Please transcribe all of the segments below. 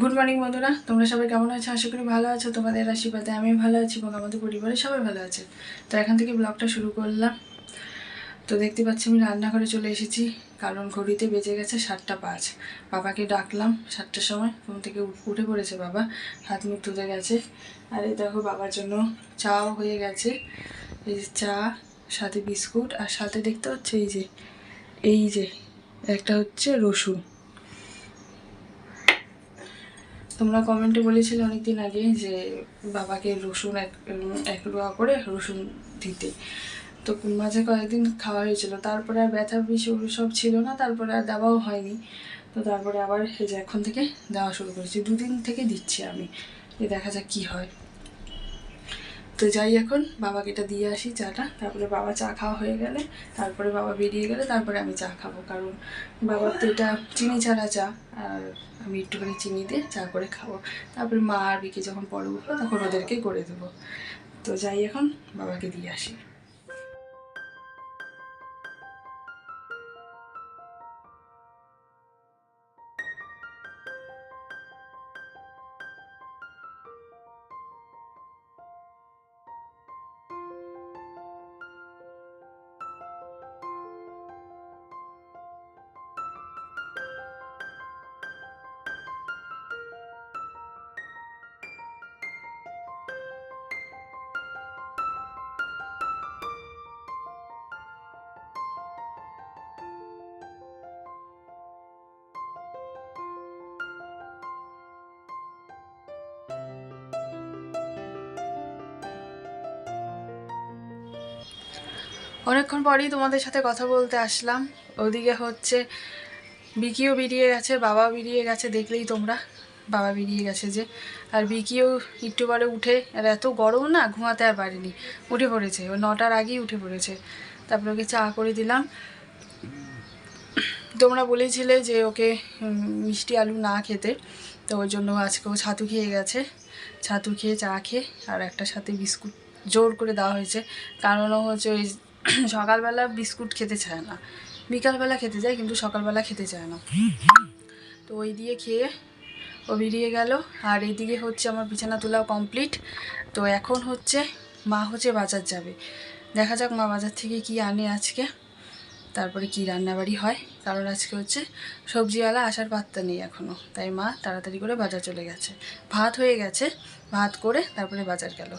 Good morning বন্ধুরা। তোমরা সবাই কেমন আছো? আশা করি ভালো আছো। তোমাদের আশীর্বাদে আমি ভালো আছি এবং আমাদের পরিবারে সবাই ভালো আছে। তো এখান থেকে ব্লগটা শুরু করলাম। তো দেখতে পাচ্ছি আমি রান্নাঘরে চলে এসেছি, কারণ ঘড়িতে বেজে গেছে সাতটা পাঁচ। বাবাকে ডাকলাম সাতটার সময়। ঘুম থেকে উঠে পড়েছে বাবা। হাত মুখ ধুতে গেছে। আর এই দেখো বাবার জন্য চাও হয়ে গেছে। এই যে চা, সাথে বিস্কুট, আর সাথে দেখতে হচ্ছে এই যে এই যে একটা হচ্ছে রসুন। তোমরা কমেন্টে বলেছিলে অনেকদিন আগে যে বাবাকে রসুন এক এক রোয়া করে রসুন দিতে। তো মাঝে কয়েকদিন খাওয়া হয়েছিল, তারপরে আর ব্যথা বেশি সব ছিল না, তারপরে আর দেওয়াও হয়নি। তো তারপরে আবার যে এখন থেকে দেওয়া শুরু করেছি। দুদিন থেকে দিচ্ছি আমি। যে দেখা যাক কী হয়। তো যাই এখন, বাবাকে এটা দিয়ে আসি চাটা। তারপরে বাবা চা খাওয়া হয়ে গেলে, তারপরে বাবা বেরিয়ে গেলে তারপরে আমি চা খাব। কারণ বাবার তো এটা চিনি ছাড়া চা, আর আমি একটুখানি চিনি দিয়ে চা করে খাব। তারপরে মা আর বিকে যখন পরে উঠবো, তখন ওদেরকে করে দেবো। তো যাই এখন, বাবাকে দিয়ে আসি। অনেকক্ষণ পরেই তোমাদের সাথে কথা বলতে আসলাম। ওদিকে হচ্ছে বিকিও বেরিয়ে গেছে বাবা বেরিয়ে গেছে, দেখলেই তোমরা। বাবা বেরিয়ে গেছে যে। আর বিকিও একটু পরে উঠে, আর এত গরম না, ঘুমাতে আর পারেনি। উঠে পড়েছে, ও নটার আগেই উঠে পড়েছে। তারপরে ওকে চা করে দিলাম। তোমরা বলেছিলে যে ওকে মিষ্টি আলু না খেতে। তো ওই জন্য আজকে ও ছাতু খেয়ে গেছে। ছাতু খেয়ে চা খেয়ে, আর একটা সাথে বিস্কুট জোর করে দেওয়া হয়েছে। কারণ হচ্ছে ওই সকালবেলা বিস্কুট খেতে চায় না। বিকালবেলা খেতে যায়, কিন্তু সকালবেলা খেতে চায় না। তো ওই দিয়ে খেয়ে ও বেরিয়ে গেল। আর এদিকে হচ্ছে আমার বিছানা তোলাও কমপ্লিট তো এখন হচ্ছে মা হচ্ছে বাজার যাবে। দেখা যাক মা বাজার থেকে কি আনে আজকে। তারপরে কি রান্নাবাড়ি হয়। কারণ আজকে হচ্ছে সবজিওয়ালা আসার পাত্তা নেই এখনও তাই মা তাড়াতাড়ি করে বাজার চলে গেছে। ভাত হয়ে গেছে। ভাত করে তারপরে বাজার গেল।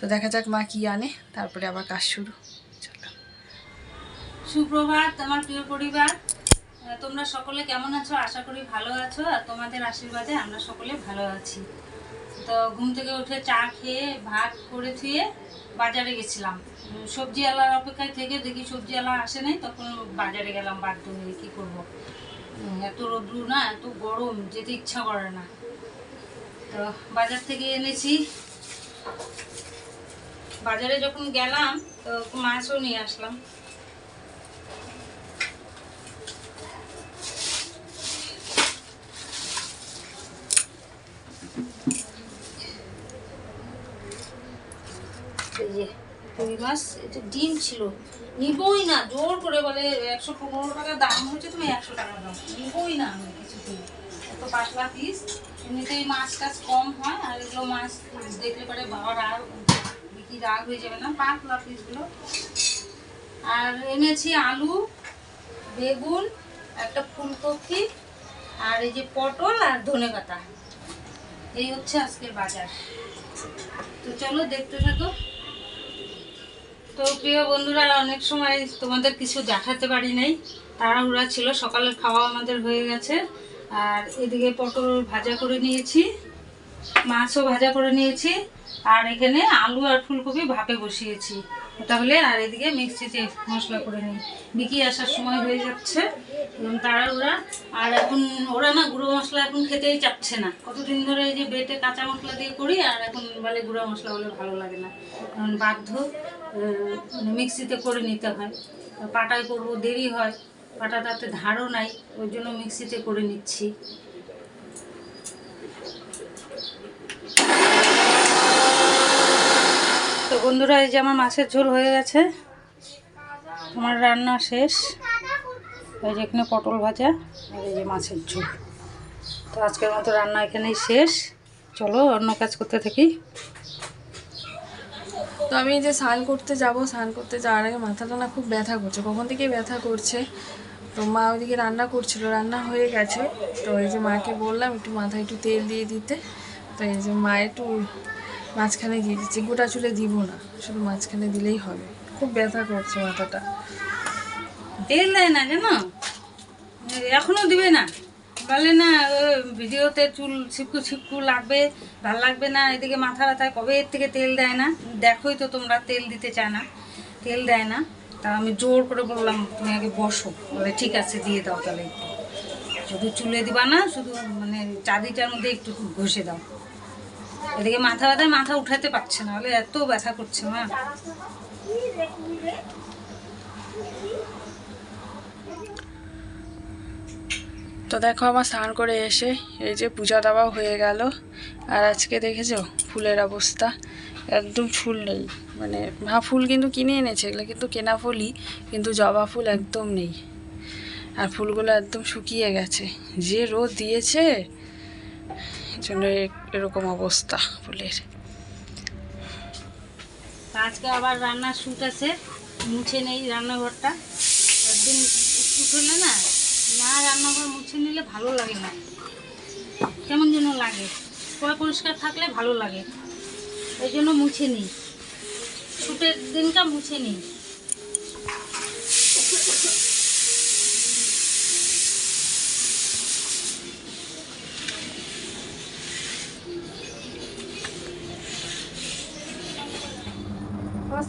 তো দেখা যাক মা কি আনে। তারপরে আবার কাজ শুরু। সুপ্রভাত, আমার প্রিয় পরিবার। তোমরা সকলে কেমন আছো? আশা করি ভালো আছো আর তোমাদের আশীর্বাদে আমরা সকলে ভালো আছি। তো ঘুম থেকে উঠে চা খেয়ে ভাত করে থুয়ে বাজারে গেছিলাম। সবজিওয়ালার অপেক্ষায় থেকে দেখি সবজিওয়ালা আসে নাই, তখন বাজারে গেলাম বাধ্য হয়ে, কী করব? এত রোদ্রু না, এত গরম, যেতে ইচ্ছা করে না। তো বাজার থেকে এনেছি। বাজারে যখন গেলাম, তো মাছও নিয়ে আসলাম। এই মাছ, এটা ডিম ছিল। নিবই না, জোর করে বলে একশো পনেরো টাকা দাম হয়েছে, তুমি একশো টাকা দাও। নিবই না আমি কিছুতেই। এত পাতলা পিস এমনিতেই মাছ টাছ কম হয়, আর এগুলো মাছ দেখলে পরে বাবার আর বিক্রি রাগ হয়ে যাবে না, পাতলা পিসগুলো আর এনেছি আলু, বেগুন, একটা ফুলকপি, আর এই যে পটল আর ধনে পাতা এই হচ্ছে আজকের বাজার। তো চলো দেখতে থাকো। তো প্রিয় বন্ধুরা, অনেক সময় তোমাদের কিছু দেখাতে পারি নাই। তাড়াহুড়া ছিল, সকালের খাওয়া আমাদের হয়ে গেছে। আর এদিকে পটল ভাজা করে নিয়েছি, মাছও ভাজা করে নিয়েছি। আর এখানে আলু আর ফুলকপি ভাপে বসিয়েছি। তাহলে আর এদিকে মিক্সিতে মশলা করে নিই। বিকি আসার সময় হয়ে যাচ্ছে। এবং তারা ওরা, আর এখন ওরা না গুঁড়ো মশলা এখন খেতেই চাচ্ছে না। কতদিন ধরে এই যে বেটে কাঁচা মশলা দিয়ে করি, আর এখন বলে গুঁড়ো মশলা হলে ভালো লাগে না। এখন বাধ্য মানে মিক্সিতে করে নিতে হয়। পাটায় করব, দেরি হয়। পাটাটাতে ধারও নাই, ওই জন্য মিক্সিতে করে নিচ্ছি। বন্ধুরা, এই যে আমার মাছের ঝোল হয়ে গেছে। আমার রান্না শেষ। এই যে এখানে পটল ভাজা আর এই যে মাছের ঝোল। তো আজকের মতো রান্না এখানেই শেষ। চলো অন্য কাজ করতে থাকি। তো আমি যে স্নান করতে যাব, স্নান করতে যাওয়ার আগে মাথাটা না খুব ব্যথা করছে। কখন থেকে ব্যথা করছে? তো মা ওইদিকে রান্না করছিল, রান্না হয়ে গেছে। তো এই যে মাকে বললাম একটু মাথায় একটু তেল দিয়ে দিতে। তো এই যে মা একটু মাঝখানে দিয়ে দিচ্ছি, গোটা চুলে দিব না। শুধু মাঝখানে দিলেই হবে। খুব ব্যথা করছে মাথাটা। দেয় না জানো এখনও দিবে না। বলে না ভিডিওতে চুল ছিপকু ছিপকু লাগবে, ভালো লাগবে না, এদিকে মাথা ব্যথায় কবে এর থেকে তেল দেয় না? দেখোই তো তোমরা, তেল দিতে চায় না। তেল দেয় না। তা আমি জোর করে বললাম, তুমি আগে বসো। বলে, ঠিক আছে, দিয়ে দাও তাহলে একটু। শুধু চুলে দিবা না, শুধু মানে চাঁদিটার মধ্যে একটু ঘষে দাও। এদিকে মাথা ব্যথায় মাথা উঠাতে পারছে না, বলে এত ব্যথা করছে মা। তো দেখো আমার স্নান করে এসে এই যে পূজা দেওয়া হয়ে গেল, আর আজকে দেখেছ ফুলের অবস্থা? একদম ফুল নেই মানে মা ফুল কিন্তু কিনে এনেছে, এগুলো কিন্তু কেনা ফুলই, কিন্তু জবা ফুল একদম নেই। আর ফুলগুলো একদম শুকিয়ে গেছে, যে রোদ দিয়েছে জন্য এরকম অবস্থা ফুলের। আজকে আবার রান্নার শ্যুট আছে, মুছে নেই রান্নাঘরটা। একদিন শ্যুট হলে না না রান্নাঘর মুছে নিলে ভালো লাগে না। কেমন যেন লাগে, পয় পরিষ্কার থাকলে ভালো লাগে। ওই জন্য মুছে নিই। শ্যুটের দিনটা মুছে নিই।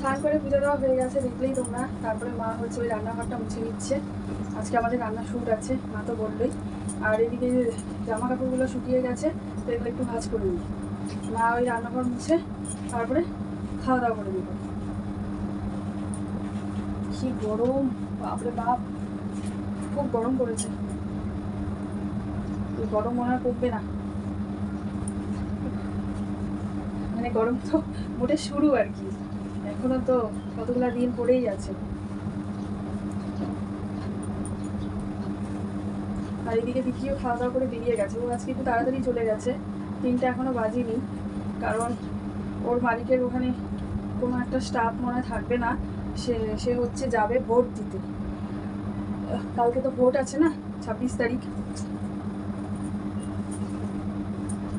স্নান করে পুজো দেওয়া হয়ে গেছে, দেখলেই তোমরা। তারপরে মা হচ্ছে ওই রান্নাঘরটা মুছে নিচ্ছে। আজকে আমাদের রান্নার শ্যুট আছে, মা তো বললোই। আর এদিকে জামা কাপড়গুলো শুকিয়ে গেছে, তো এগুলো একটু ভাজ করে নিই। মা ওই রান্নাঘর মুছে, তারপরে খাওয়া দাওয়া করে দেবো কি গরম, বাপরে বাপ! খুব গরম পড়েছে। গরম মনে হয় কমবে না। মানে গরম তো মোটে শুরু আর কি। এখনও তো কতগুলা দিন পড়েই আছে আর এদিকে দিকিও খাওয়া দাওয়া করে বেরিয়ে গেছে। ও আজকে একটু তাড়াতাড়ি চলে গেছে। তিনটা এখনও বাজিনি। কারণ ওর মালিকের ওখানে কোনো একটা স্টাফ মনে থাকবে না। সে সে হচ্ছে যাবে ভোট দিতে। কালকে তো ভোট আছে না, ছাব্বিশ তারিখ।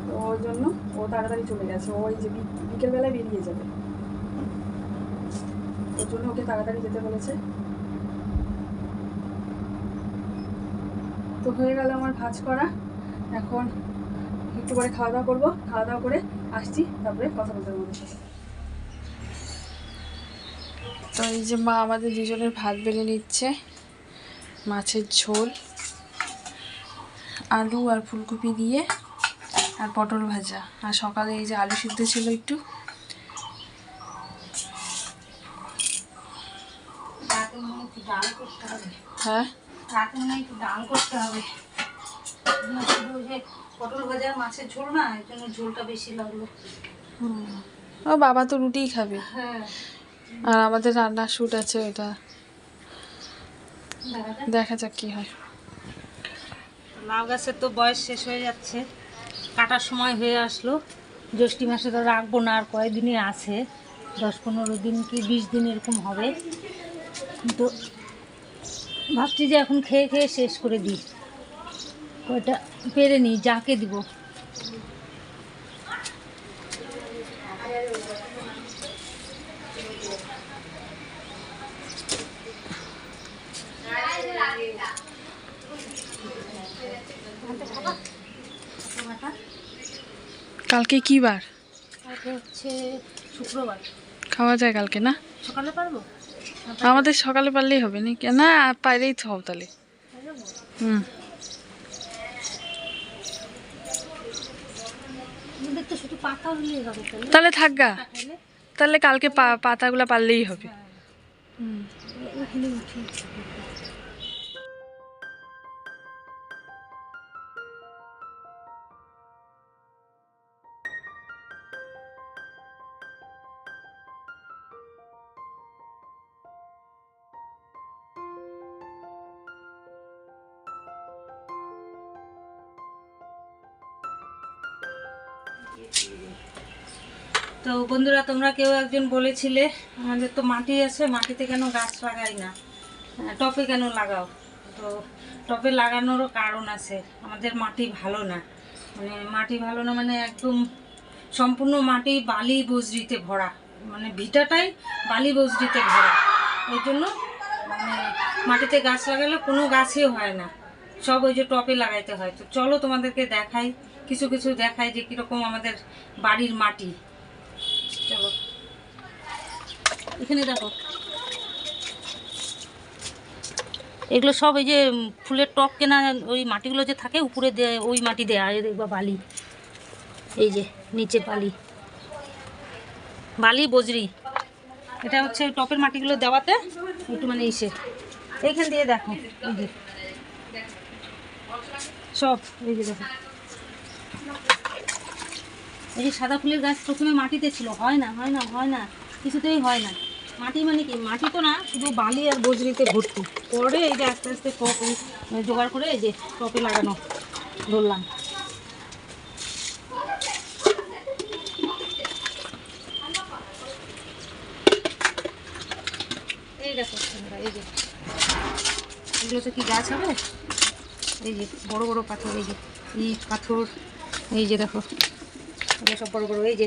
তো ওর জন্য ও তাড়াতাড়ি চলে গেছে। ও এই যে বিকেলবেলায় বেরিয়ে যাবে। জন্য ওকে তাড়াতাড়ি যেতে বলেছে। তো হয়ে গেল আমার ভাজ করা। এখন একটু খাওয়া দাওয়া করব। খাওয়া দাওয়া করে আসছি, তারপরে কথা বলতে তো এই যে মা আমাদের দুজনের ভাত বেলে নিচ্ছে, মাছের ঝোল, আলু আর ফুলকপি দিয়ে, আর পটল ভাজা। আর সকালে এই যে আলু সিদ্ধ ছিল একটু রাতে মনে হয় একটু ডাল করতে হবে হ্যাঁ। একটু ডাল করতে হবে। না, শুধু ওই যে পটল ভাজা মাছের ঝোল না এর জন্য ঝোলটা বেশি লাগল। ও বাবা তো রুটিই খাবে। হ্যাঁ। আর আমাদের রান্নার শ্যুট আছে ওটা। দেখা যাক। দেখা যাক কি হয়। লাউ গাছের তো বয়স শেষ হয়ে যাচ্ছে। কাটার সময় হয়ে আসলো। জ্যৈষ্ঠী মাসে তো রাখব না আর কয়েকদিনই আছে? দশ পনেরো দিন কি বিশ দিন এরকম হবে। কিন্তু ভাবছি যে এখন খেয়ে খেয়ে শেষ করে দিই। ওইটা পেরে নিই যাকে দিব। কালকে কি বার? কালকে হচ্ছে শুক্রবার। খাওয়া যায় কালকে না? সকালে পারব? আমাদের সকালে পারলেই হবে নাকি না পাইলেই তো হবে তাহলে। হুম। তাহলে। থাক থাকগা তাহলে কালকে পাতাগুলো পারলেই হবে। হুম। তো বন্ধুরা তোমরা কেউ একজন বলেছিলে আমাদের তো মাটি আছে মাটিতে কেন গাছ লাগাই না? আহ, টবে কেন লাগাও? তো টবে লাগানোরও কারণ আছে আমাদের মাটি ভালো না। মানে মাটি ভালো না মানে একদম সম্পূর্ণ মাটি বালি বজরিতে ভরা। মানে ভিটাটাই বালি বজরিতে ভরা। ওই জন্য মানে মাটিতে গাছ লাগালে কোনো গাছই হয় না। সব ওই যে টপে লাগাইতে হয়। তো চলো তোমাদেরকে দেখাই। কিছু কিছু দেখাই যে কীরকম আমাদের বাড়ির মাটি। চলো। এখানে দেখো। এগুলো সব এই যে ফুলের টপ কেনা, ওই মাটিগুলো যে থাকে, উপরে দেয় ওই মাটি দেয় দেখবা বালি। এই যে নিচে বালি। বালি, বজরি। এটা হচ্ছে টপের মাটিগুলো দেওয়াতে, একটু মানে ইসে। এইখান দিয়ে দেখো সব, এই যে দেখো। এই যে সাদা ফুলের গাছ প্রথমে মাটিতে ছিল। হয় না হয় না হয় না, কিছুতেই হয় না। মাটি মানে কি? মাটি তো না, শুধু বালি আর বজরিতে ভর্তি। পরে এই যে আস্তে আস্তে টপ জোগাড় করে এই যে টপে লাগানো ধরলাম। এই দেখো এই যে। কি গাছ হবে? এই যে, বড় বড় পাথর, এই যে, ইট, পাথর, এই যে দেখো। এগুলো সব বড় বড়, এই যে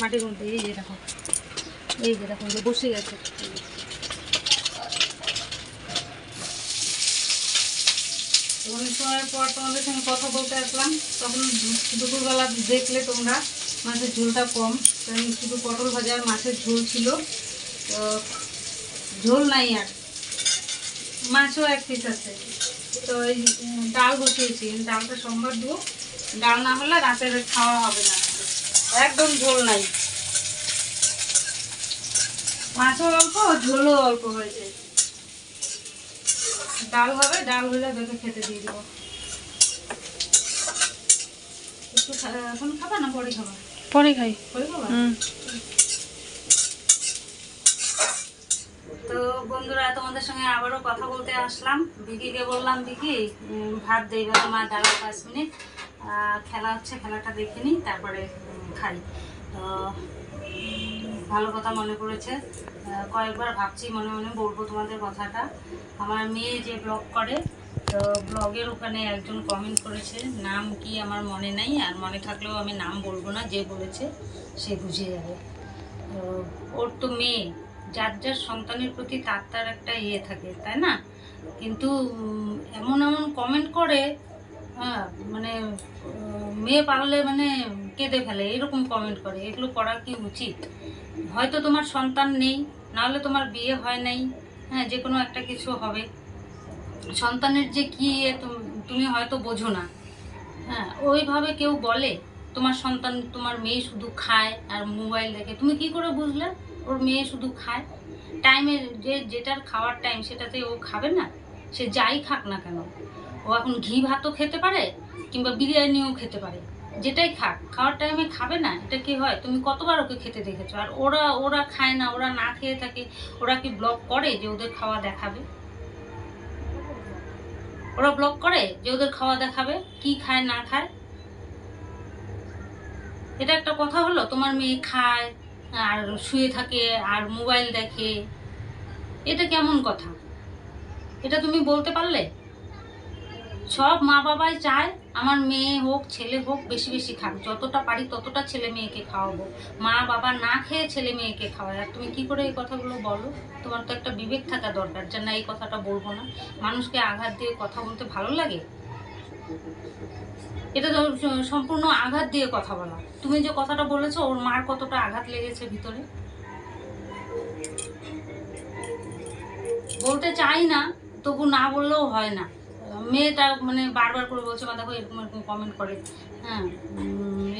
মাটির মধ্যে, এই যে দেখো, এই যে দেখো যে বসে গেছে। সময়ের পর তোমাদের সঙ্গে কথা বলতে আসলাম। তখন দুপুরবেলা দেখলে তোমরা মাছের ঝোলটা কম। কারণ শুধু পটল ভাজা আর মাছের ঝোল ছিল। তো ঝোল নাই আর। মাছও এক পিস আছে। তো এই ডাল বসিয়েছি। ডালটা সোমবার দেবো। ডাল না হলে রাতের খাওয়া হবে না। একদম ঝোল নাই। মাছও অল্প ঝোলও অল্প হয়েছে ডাল হবে ডাল হলে দেখে খেতে দিয়ে দেবো। একটু এখন খাবা না পরে খাবা? পরে খাই। পরে খাবা? তো বন্ধুরা তোমাদের সঙ্গে আবারও কথা বলতে আসলাম। ভিকিকে বললাম ভিকি ভাত দেই বা তোমার দাঁড়াও পাঁচ মিনিট। খেলা হচ্ছে খেলাটা দেখে নিই তারপরে খাই। তো, ভালো কথা মনে করেছে কয়েকবার ভাবছি, মনে মনে বলব তোমাদের কথাটা। আমার মেয়ে যে ব্লগ করে, তো ব্লগের ওখানে একজন কমেন্ট করেছে, নাম কি আমার মনে নাই, আর মনে থাকলেও আমি নাম বলব না, যে বলেছে, সে বুঝে যাবে। তো, ওর তো মেয়ে, যার যার সন্তানের প্রতি তার তার একটা ইয়ে থাকে, তাই না? কিন্তু এমন এমন কমেন্ট করে হ্যাঁ মানে মেয়ে পারলে মানে কেঁদে ফেলে, এরকম কমেন্ট করে, এগুলো করা কি উচিত? হয়তো তোমার সন্তান নেই, নাহলে তোমার বিয়ে হয় নাই হ্যাঁ যে কোনো একটা কিছু হবে। সন্তানের যে কি তুমি হয়তো বোঝো না। হ্যাঁ ওইভাবে কেউ বলে, তোমার সন্তান, তোমার মেয়ে শুধু খায় আর মোবাইল দেখে। তুমি কি করে বুঝলে? ওর মেয়ে শুধু খায়? টাইমের যে, যেটার খাওয়ার টাইম সেটাতে ও খাবে না? সে যাই খাক না কেন? ও এখন ঘি ভাতও খেতে পারে, কিংবা বিরিয়ানিও খেতে পারে। যেটাই খাক, খাওয়ার টাইমে খাবে না? এটা কি হয়? তুমি কতবার ওকে খেতে দেখেছ? আর ওরা ওরা খায় না, ওরা না খেয়ে থাকে, ওরা কি ব্লগ করে যে ওদের খাওয়া দেখাবে? ওরা ব্লগ করে যে ওদের খাওয়া দেখাবে? কি খায়, না খায়? এটা একটা কথা হলো, তোমার মেয়ে খায়, আর শুয়ে থাকে, আর মোবাইল দেখে। এটা কেমন কথা? এটা তুমি বলতে পারলে? সব মা বাবাই চায় আমার মেয়ে হোক, ছেলে হোক, বেশি বেশি খাক। যতটা পারি ততটা ছেলে মেয়েকে খাওয়াবো। মা বাবা না খেয়ে ছেলে মেয়েকে খাওয়ায়। আর তুমি কি করে এই কথাগুলো বলো? তোমার তো একটা বিবেক থাকা দরকার যে না, এই কথাটা বলব না। মানুষকে আঘাত দিয়ে কথা বলতে ভালো লাগে? এটা তো সম্পূর্ণ আঘাত দিয়ে কথা বলা। তুমি যে কথাটা বলেছ, ওর মার কতটা আঘাত লেগেছে ভিতরে? বলতে চাই না, তবু না বললেও হয় না। মেয়েটা মানে বারবার করে বলছে বা দেখো এরকম এরকম কমেন্ট করে। হ্যাঁ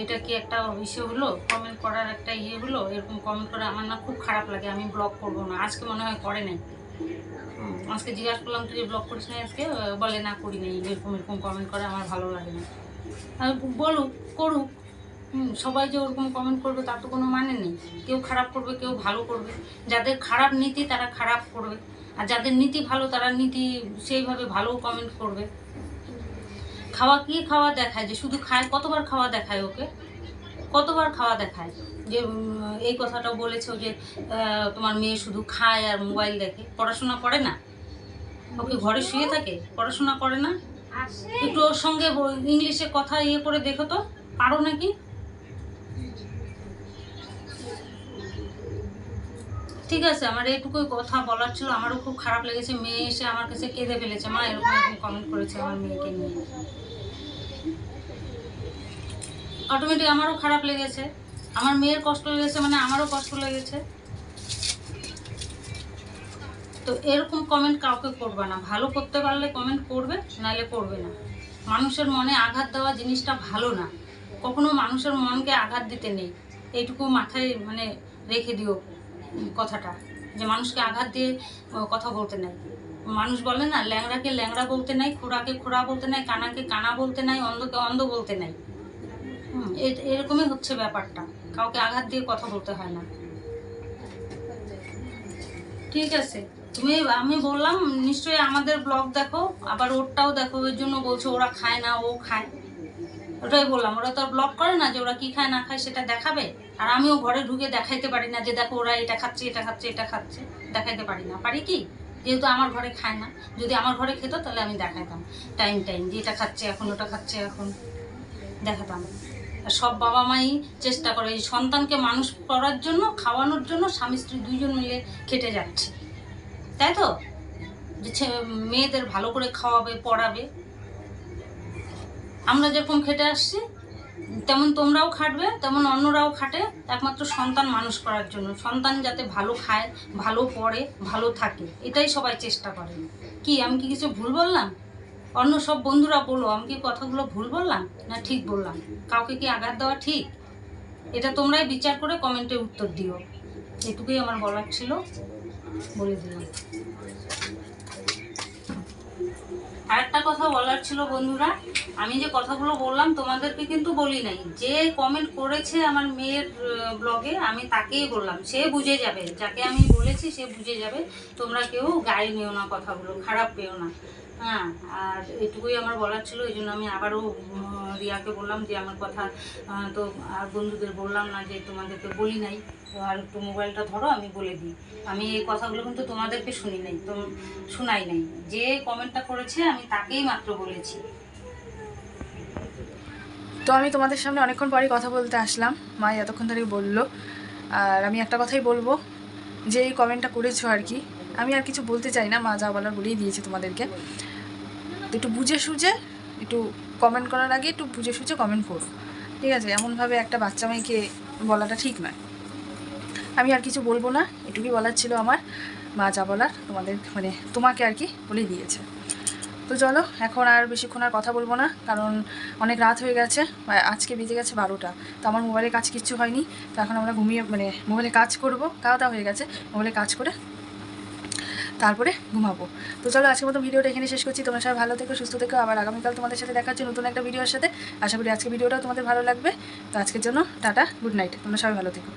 এটা কি একটা ইসে হলো? কমেন্ট করার একটা ইয়ে হলো? এরকম কমেন্ট করে আমার না খুব খারাপ লাগে আমি ব্লগ করব না। আজকে মনে হয় করে নাই। আজকে জিজ্ঞাসা করলাম তুই ব্লগ করিস না আজকে? বলে না করি নাই। এরকম এরকম কমেন্ট করে আমার ভালো লাগে না। আর বলুক করুক। হুম, সবাই যে ওরকম কমেন্ট করবে তার তো কোনো মানে নেই। কেউ খারাপ করবে কেউ ভালো করবে। যাদের খারাপ নীতি তারা খারাপ করবে। আর যাদের নীতি ভালো তারা নীতি সেইভাবে ভালো কমেন্ট করবে। খাওয়া কি খাওয়া দেখায়? যে শুধু খায় কতবার খাওয়া দেখায় ওকে? কতবার খাওয়া দেখায়? যে এই কথাটা বলেছ যে তোমার মেয়ে শুধু খায় আর মোবাইল দেখে। পড়াশোনা করে না? ওকে ঘরে শুয়ে থাকে? পড়াশোনা করে না? একটু ওর সঙ্গে ইংলিশে কথা ইয়ে করে দেখো তো। পারো নাকি? ঠিক আছে, আমার এইটুকুই কথা বলার ছিল। আমারও খুব খারাপ লেগেছে, মেয়ে এসে আমার কাছে কেঁদে ফেলেছে। মা, এরকম এরকম কমেন্ট করেছে আমার মেয়েকে নিয়ে। অটোমেটিক আমারও খারাপ লেগেছে। আমার মেয়ের কষ্ট লেগেছে মানে আমারও কষ্ট লেগেছে। তো এরকম কমেন্ট কাউকে করবে না। ভালো করতে পারলে কমেন্ট করবে, নাহলে করবে না। মানুষের মনে আঘাত দেওয়া জিনিসটা ভালো না। কখনো মানুষের মনকে আঘাত দিতে নেই। এইটুকু মাথায় মানে রেখে দিও। কথাটা, যে মানুষকে আঘাত দিয়ে কথা বলতে নাই। মানুষ বলে না, ল্যাংড়াকে ল্যাংড়া বলতে নাই, খোড়াকে খোড়া বলতে নাই কানাকে কানা বলতে নাই, অন্ধকে অন্ধ বলতে নাই। এরকমই হচ্ছে ব্যাপারটা। কাউকে আঘাত দিয়ে কথা বলতে হয় না। ঠিক আছে। তুমি, আমি বললাম, নিশ্চয়ই আমাদের ব্লগ দেখো, আবার ওরটাও দেখো, ওর জন্য বলছো ওরা খায় না, ও খায়। ওটাই বললাম, ওরা তো আর ব্লগ করে না যে ওরা কি খায় না খায় সেটা দেখাবে। আর আমিও ঘরে ঢুকে দেখাইতে পারি না যে দেখো ওরা এটা খাচ্ছে এটা খাচ্ছে এটা খাচ্ছে, দেখাইতে পারি না। পারি কি? যেহেতু আমার ঘরে খায় না, যদি আমার ঘরে খেত তাহলে আমি দেখাতাম। টাইম টাইম, যে এটা খাচ্ছে এখন, ওটা খাচ্ছে এখন, দেখাতাম। সব বাবা মাই চেষ্টা করে, এই সন্তানকে মানুষ করার জন্য, খাওয়ানোর জন্য স্বামী, স্ত্রী দুইজন মিলে খেটে যাচ্ছে। তাই তো? যে মেয়েদের ভালো করে খাওয়াবে, পড়াবে। আমরা যেরকম খেটে আসছি, তেমন তোমরাও খাটবে, তেমন অন্যরাও খাটে। একমাত্র সন্তান মানুষ করার জন্য। সন্তান যাতে ভালো খায়, ভালো পড়ে, ভালো থাকে, এটাই সবাই চেষ্টা করে। কি, আমি কি কিছু ভুল বললাম? অন্য সব বন্ধুরা বলো, আমি কি কথাগুলো ভুল বললাম না ঠিক বললাম? কাউকে কি আঘাত দেওয়া ঠিক? এটা তোমরাই বিচার করে কমেন্টে উত্তর দিও। এটুকুই আমার বলার ছিল, বলে দিলাম। আরেকটা কথা বলার ছিল বন্ধুরা, আমি যে কথাগুলো বললাম তোমাদেরকে কিন্তু বলি নাই। যে কমেন্ট করেছে আমার মেয়ের ব্লগে আমি তাকেই বললাম, সে বুঝে যাবে। যাকে আমি বলেছি সে বুঝে যাবে, তোমরা কেউ গায়ে নিও না কথাগুলো, খারাপ পেও না। হ্যাঁ আর এটুকুই আমার বলার ছিল, এই জন্য আমি আবারও রিয়াকে বললাম যে আমার কথা তো আর বন্ধুদের বললাম না যে তোমাদেরকে বলি নাই। আর একটু মোবাইলটা ধরো, আমি বলে দিই। আমি এই কথাগুলো কিন্তু তোমাদেরকে শুনি নাই তো শোনাই নাই। যে কমেন্টটা করেছে আমি তাকেই মাত্র বলেছি। তো আমি তোমাদের সামনে অনেকক্ষণ পরে কথা বলতে আসলাম। মা এতক্ষণ ধরে বলল। আর আমি একটা কথাই বলব, যে এই কমেন্টটা করেছ আর কি, আমি আর কিছু বলতে চাই না, মা যা বলার বলেই দিয়েছে তোমাদেরকে। একটু বুঝে সুঝে, একটু কমেন্ট করার আগে একটু বুঝে সুঝে কমেন্ট করো। ঠিক আছে? এমনভাবে একটা বাচ্চা মেয়েকে বলাটা ঠিক নয়। আমি আর কিছু বলব না, এটুকুই বলার ছিল আমার। মা যা বলার তোমাদের মানে তোমাকে আর কি বলে দিয়েছে। তো চলো, এখন আর বেশিক্ষণ আর কথা বলব না, কারণ অনেক রাত হয়ে গেছে আজকে বেজে গেছে বারোটা। তো আমার মোবাইলে কাজ কিচ্ছু হয়নি, তো এখন আমরা ঘুমিয়ে মানে মোবাইলে কাজ করব খাওয়া দাওয়া হয়ে গেছে, মোবাইলে কাজ করে তারপরে ঘুমাবো। তো চলো, আজকের মতো ভিডিওটা এখানে শেষ করছি, তোমরা সবাই ভালো থেকো, সুস্থ থেকো, আবার আগামীকাল তোমাদের সাথে দেখা হচ্ছে নতুন একটা ভিডিওর সাথে। আশা করি আজকে ভিডিওটাও তোমাদের ভালো লাগবে। তো আজকের জন্য টাটা, গুড নাইট, তোমরা সবাই ভালো থেকো।